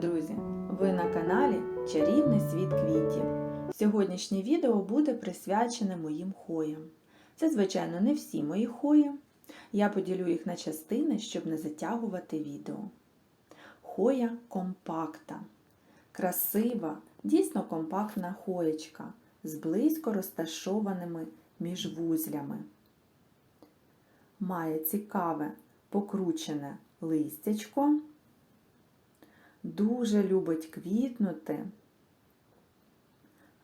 Друзі! Ви на каналі Чарівний світ квітів. Сьогоднішнє відео буде присвячене моїм хоям. Це, звичайно, не всі мої хої. Я поділю їх на частини, щоб не затягувати відео. Хоя компакта. Красива, дійсно компактна хоєчка з близько розташованими міжвузлями. Має цікаве покручене листячко дуже любить квітнути,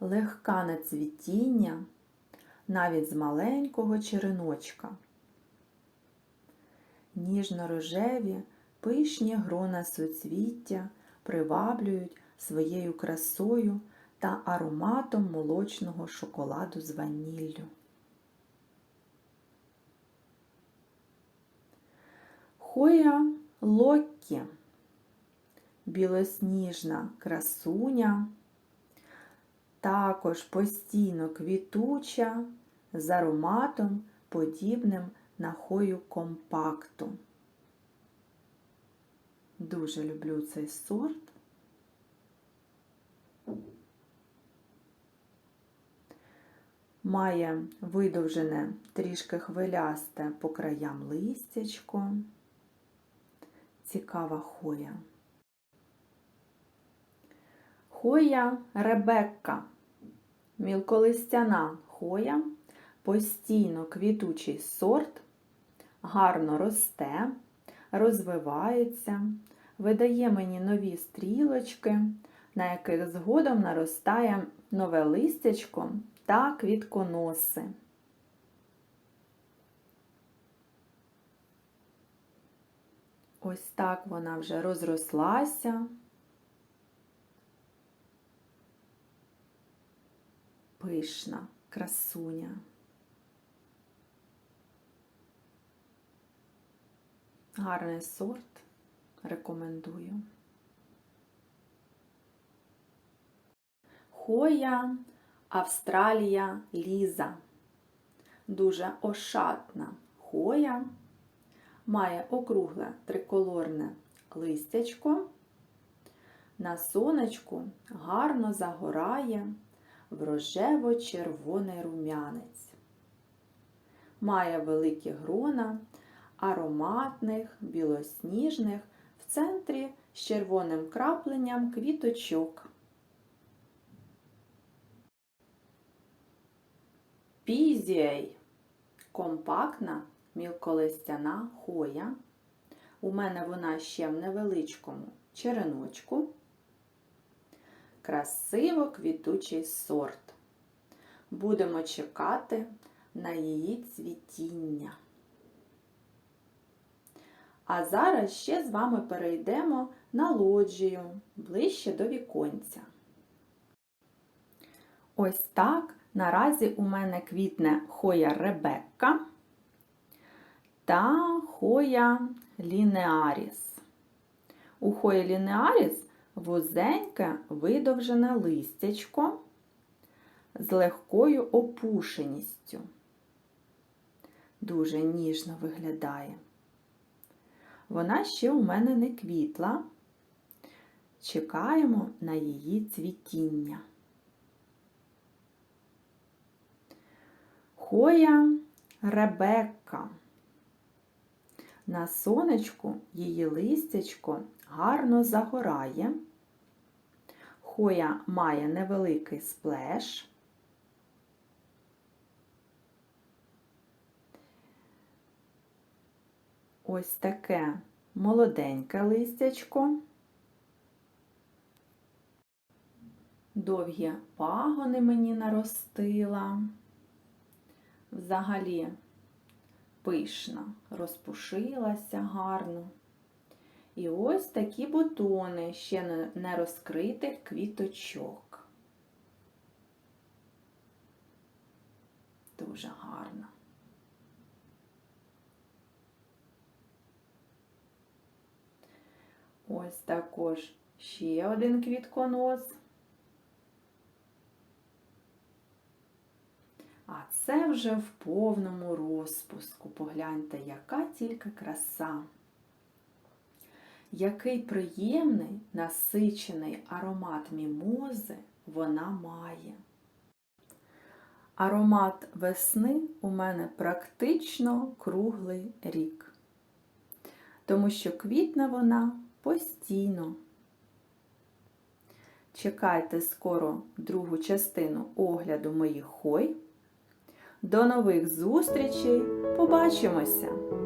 легка на цвітіння, навіть з маленького череночка. Ніжно-рожеві, пишні грона суцвіття приваблюють своєю красою та ароматом молочного шоколаду з ваніллю. Хоя Локкі білосніжна красуня, також постійно квітуча з ароматом, подібним на хою компакту. Дуже люблю цей сорт. Має видовжене трішки хвилясте по краям листячко. Цікава хоя. Хоя Ребекка. Мілколистяна хоя, постійно квітучий сорт, гарно росте, розвивається, видає мені нові стрілочки, на яких згодом наростає нове листячко та квітконоси. Ось так вона вже розрослася. Пишна красуня. Гарний сорт рекомендую. Хоя Австралія Ліза. Дуже ошатна хоя, має округле триколорне листячко, на сонечку гарно загорає в рожево-червоний рум'янець. Має великі грона ароматних, білосніжних, в центрі з червоним крапленням квіточок. Пізіей компактна мілколистяна хоя. У мене вона ще в невеличкому череночку красиво квітучий сорт. Будемо чекати на її цвітіння. А зараз ще з вами перейдемо на лоджію ближче до віконця. Ось так наразі у мене квітне хоя Ребекка та хоя Лінеаріс. У хоя Лінеаріс вузеньке видовжене листячко з легкою опушеністю. Дуже ніжно виглядає. Вона ще у мене не квітла. Чекаємо на її цвітіння. Хоя Ребекка. На сонечку її листячко гарно загорає. Хоя має невеликий сплеш. Ось таке молоденьке листячко. Довгі пагони мені наростила. Взагалі пишна, розпушилася гарно. І ось такі бутони ще не розкритих квіточок. Дуже гарно. Ось також ще один квітконос. А це вже в повному розпуску. Погляньте, яка тільки краса. Який приємний насичений аромат мімози вона має. Аромат весни у мене практично круглий рік, тому що квітне вона постійно. Чекайте скоро другу частину огляду моїх хой. До нових зустрічей! Побачимося!